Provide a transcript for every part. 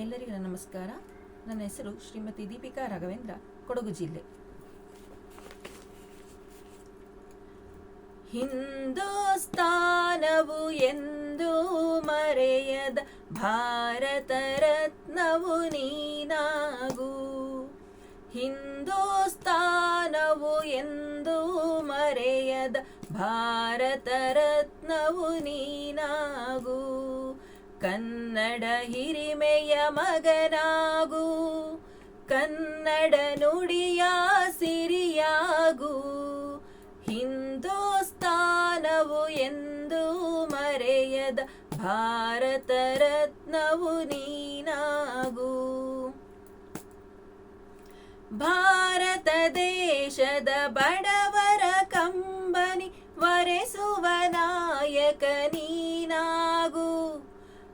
ಎಲ್ಲರಿಗೂ ನಮಸ್ಕಾರ. ನನ್ನ ಹೆಸರು ಶ್ರೀಮತಿ ದೀಪಿಕಾ ರಾಘವೇಂದ್ರ, ಕೊಡಗು ಜಿಲ್ಲೆ. ಹಿಂದೂಸ್ತಾನವು ಎಂದು ಮರೆಯದ ಭಾರತ ರತ್ನವು ನೀನಾಗು. ಹಿಂದೂಸ್ತಾನವು ಎಂದು ಮರೆಯದ ಭಾರತ ರತ್ನವು ನೀನಾಗು. ಕನ್ನಡ ಹಿರಿಮೆಯ ಮಗನಾಗು, ಕನ್ನಡ ನುಡಿಯ ಸಿರಿಯಾಗು. ಹಿಂದೂಸ್ತಾನವು ಎಂದು ಮರೆಯದ ಭಾರತ ರತ್ನವು ನೀನಾಗು. ಭಾರತ ದೇಶದ ಬಡವರ ಕಂಬನಿ, ವರೆಸುವ ನಾಯಕ ನೀನಾಗು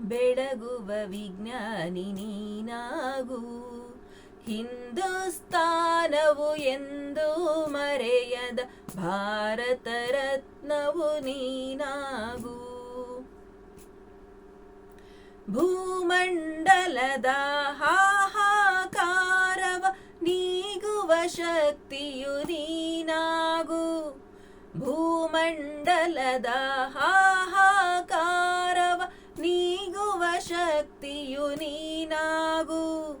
ಬೆಳಗುವ ವಿಜ್ಞಾನಿ ನೀನಾಗು. ಹಿಂದೂಸ್ತಾನವು ಎಂದು ಮರೆಯದ ಭಾರತ ರತ್ನವು ನೀನಾಗು. ಭೂಮಂಡಲದ ಹಾಹಾಕಾರವ ನೀಗುವ ಶಕ್ತಿಯು ನೀನಾಗು. ಭೂಮಂಡಲದ ಹಾಹಾಕಾರವ ನೀನಾಗು,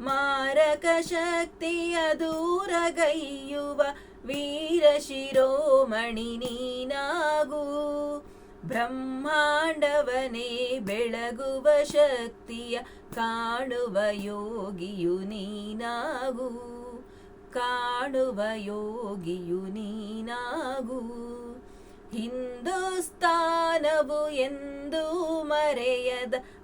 ಮಾರಕ ಶಕ್ತಿಯ ದೂರಗೈಯುವ ವೀರ ಶಿರೋಮಣಿ ನೀನಾಗು. ಬ್ರಹ್ಮಾಂಡವನೇ ಬೆಳಗುವ ಶಕ್ತಿಯ ಕಾಣುವ ಯೋಗಿಯು ನೀನಾಗು. ಕಾಣುವ ಯೋಗಿಯು ನೀನಾಗು. ಹಿಂದೂಸ್ತಾನವು ಎಂದೂ ಮರೆಯದ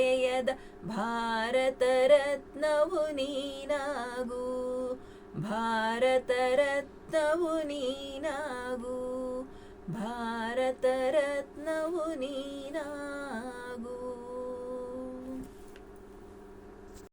ಮರೆಯದ ಭಾರತ ರತ್ನವು ನೀನಾಗು. ಭಾರತ ರತ್ನವು ನೀನಾಗು. ಭಾರತ ರತ್ನವು ನೀನಾಗು